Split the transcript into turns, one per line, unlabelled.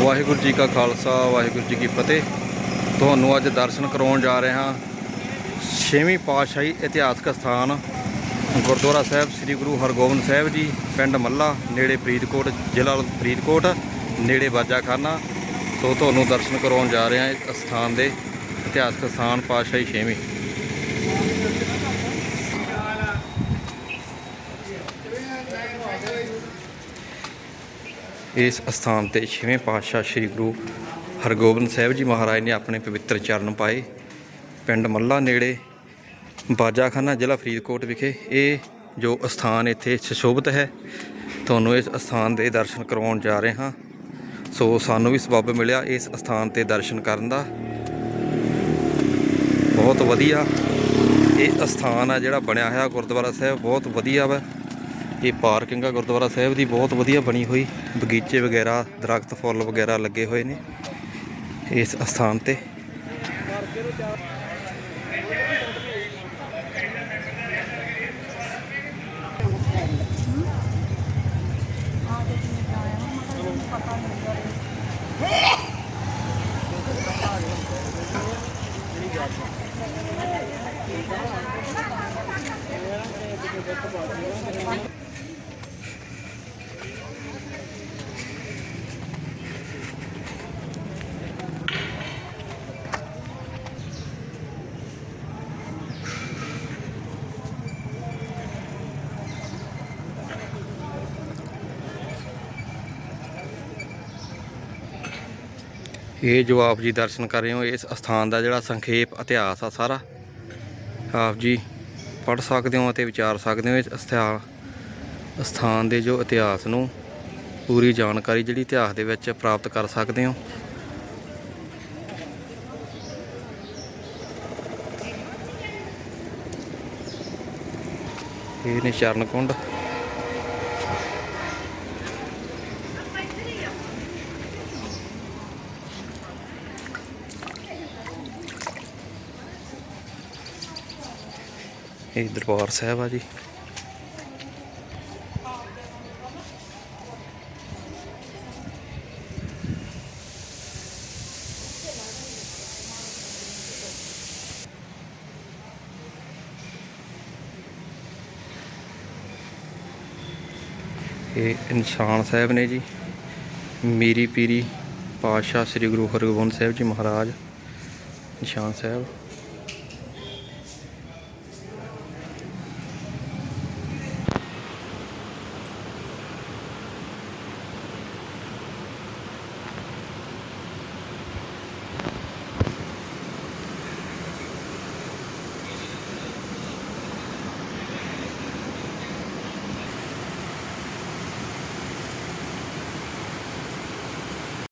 ਵਾਹਿਗੁਰੂ ਜੀ ਕਾ ਖਾਲਸਾ, ਵਾਹਿਗੁਰੂ ਜੀ ਕੀ ਫਤਿਹ। ਤੁਹਾਨੂੰ ਅੱਜ ਦਰਸ਼ਨ ਕਰਾਉਣ ਜਾ ਰਹੇ ਹਾਂ। ਛੇਵੀਂ ਪਾਤਸ਼ਾਹੀ ਇਤਿਹਾਸਕ ਸਥਾਨ, ਗੁਰਦੁਆਰਾ ਸਾਹਿਬ ਸ੍ਰੀ ਗੁਰੂ ਹਰਗੋਬਿੰਦ ਸਾਹਿਬ ਜੀ, ਪਿੰਡ ਮੱਲਾ, ਨੇੜੇ ਫਰੀਦਕੋਟ, ਜ਼ਿਲ੍ਹਾ ਫਰੀਦਕੋਟ, ਨੇੜੇ ਬਾਜਾਖਾਨਾ। ਤੋਂ ਤੁਹਾਨੂੰ ਦਰਸ਼ਨ ਕਰਾਉਣ ਜਾ ਰਹੇ ਹਾਂ ਇਸ ਸਥਾਨ ਦੇ ਇਤਿਹਾਸਕ ਸਥਾਨ, ਪਾਤਸ਼ਾਹੀ ਛੇਵੀਂ। ਇਸ ਅਸਥਾਨ ਤੇ ਛੇਵੇਂ ਪਾਤਸ਼ਾਹ ਸ੍ਰੀ ਗੁਰੂ ਹਰਗੋਬਿੰਦ ਸਾਹਿਬ ਜੀ ਮਹਾਰਾਜ ਨੇ ਆਪਣੇ ਪਵਿੱਤਰ ਚਰਨ ਪਾਏ। ਪਿੰਡ ਮੱਲਾ ਨੇੜੇ ਬਾਜਾਖਾਨਾ ਜ਼ਿਲ੍ਹਾ ਫਰੀਦਕੋਟ ਵਿਖੇ ਇਹ ਜੋ ਅਸਥਾਨ ਇੱਥੇ ਸੁਸ਼ੋਭਿਤ ਹੈ, ਤੁਹਾਨੂੰ ਇਸ ਅਸਥਾਨ ਦੇ ਦਰਸ਼ਨ ਕਰਵਾਉਣ ਜਾ ਰਹੇ ਹਾਂ। ਸੋ ਸਾਨੂੰ ਵੀ ਸਬੱਬ ਮਿਲਿਆ ਇਸ ਅਸਥਾਨ ਤੇ ਦਰਸ਼ਨ ਕਰਨ ਦਾ। ਬਹੁਤ ਵਧੀਆ ਇਹ ਅਸਥਾਨ ਆ ਜਿਹੜਾ ਬਣਿਆ ਹੋਇਆ ਗੁਰਦੁਆਰਾ ਸਾਹਿਬ, ਬਹੁਤ ਵਧੀਆ ਵਾ। ਇਹ ਪਾਰਕਿੰਗ ਆ, ਗੁਰਦੁਆਰਾ ਸਾਹਿਬ ਦੀ ਬਹੁਤ ਵਧੀਆ ਬਣੀ ਹੋਈ। ਬਗੀਚੇ ਵਗੈਰਾ, ਦਰਖਤ, ਫੁੱਲ ਵਗੈਰਾ ਲੱਗੇ ਹੋਏ ਨੇ ਇਸ ਅਸਥਾਨ ਤੇ। ਇਹ ਜੋ ਆਪ ਜੀ ਦਰਸ਼ਨ ਕਰ ਰਹੇ ਹੋ, ਇਸ ਅਸਥਾਨ ਦਾ ਜਿਹੜਾ ਸੰਖੇਪ ਇਤਿਹਾਸ ਆ ਸਾਰਾ। ਆਪ ਜੀ ਪੜ੍ਹ ਸਕਦੇ ਹੋ ਅਤੇ ਵਿਚਾਰ ਸਕਦੇ ਹੋ ਇਸ ਅਸਥਾ ਅਸਥਾਨ ਦੇ ਜੋ ਇਤਿਹਾਸ ਨੂੰ ਪੂਰੀ ਜਾਣਕਾਰੀ ਜਿਹੜੀ ਇਤਿਹਾਸ ਦੇ ਵਿੱਚ ਪ੍ਰਾਪਤ ਕਰ ਸਕਦੇ ਹੋ। ਇਹ ਨੇ ਚਰਨ ਕੁੰਡ ਇਹ ਦਰਬਾਰ ਸਾਹਿਬ ਆ ਜੀ। ਇਹ ਇਨਸਾਨ ਸਾਹਿਬ ਨੇ ਜੀ, ਮੀਰੀ ਪੀਰੀ ਪਾਤਸ਼ਾਹ ਸ੍ਰੀ ਗੁਰੂ ਹਰਗੋਬਿੰਦ ਸਾਹਿਬ ਜੀ ਮਹਾਰਾਜ, ਨਿਸ਼ਾਨ ਸਾਹਿਬ।